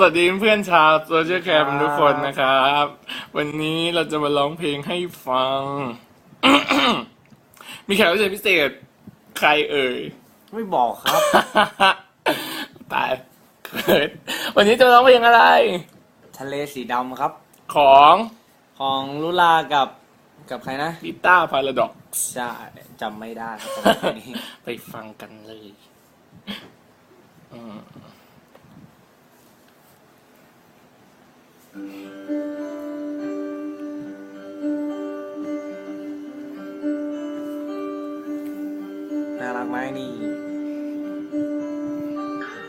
สวัสดีเพื่อนชาวโซเชียลแคมทุกคนนะครับ วันนี้เราจะมาร้องเพลงให้ฟัง มีแขกรับเชิญพิเศษ ใครเอ่ย ไม่บอกครับ ตายเกิดวันนี้จะมาร้องเพลงอะไร ทะเลสีดำครับ ของของลุลากับกับใครนะดิต้าพาราดอกใช่จำไม่ได้ครับจำไม่ได้ไปฟังกันเลย อืม รักไหมนี่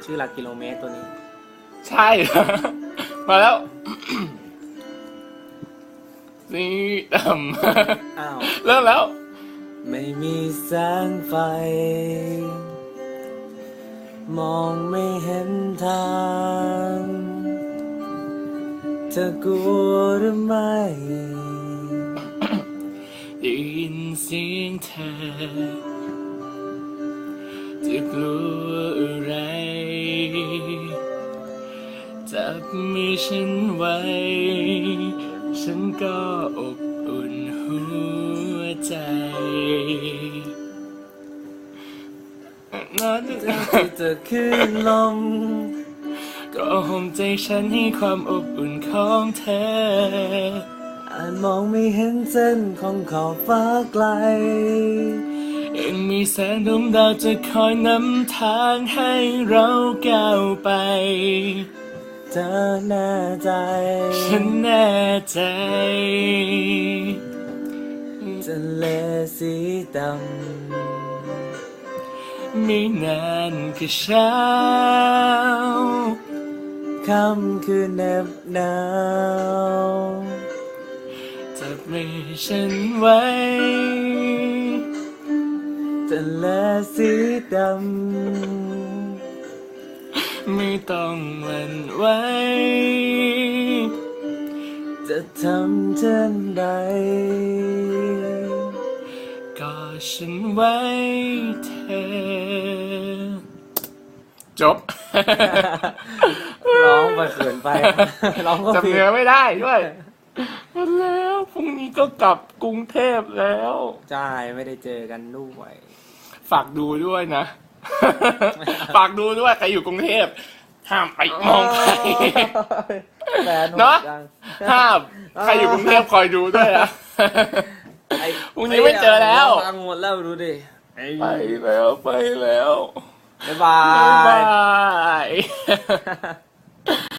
ชื่อหลักกิโลเมตรตัวนี้ ใช่ มาแล้ว สีดำอ้าวเริ่มแล้ว ไม่มีแสงไฟ มองไม่เห็นทางเธอกลัวหรือไม่ ได้ยินเสียงเธอ จะกลัวอะไร จับมือฉันไว้ ฉันก็อบอุ่นหัวใจ นอนจะที่เธอขึ้นลม ก็ห่มใจฉันให้ความอบอุ่นของเธออาจมองไม่เห็นเส้นของขอบฟ้าไกล ยังมีแสงดวงดาวจะคอยนำทางให้เราก้าวไปเธอแน่ใจฉันแน่ใจทะเลสีดไม่นานก็เช้าค่ำคือเหน็บหนาวจับมือฉันไว้ ทะเลสีดไม่ต้องหวั่นไหวำจะทำเช่นใดก็ฉันไว้เธอ จบ ร้องไปเขินไป ร้องก็จำผิดเนื้อไม่ได้ด้วยหมดแล้วพรุ่งนี้ก็กลับกรุงเทพแล้ว ใช่ ไม่ได้เจอกันด้วย ฝากดูด้วยนะ ฝากดูด้วยใครอยู่กรุงเทพห้ามไปมองใคร แฟนโหดเนอะ จัง ห้ามใครอยู่กรุงเทพคอยดูด้วยนะ ไอ้พรุ่งนี้ไม่เจอแล้ว ฟังหมดแล้วดูดิไปแล้วไปแล้วบ๊ายบาบ๊ายย บาย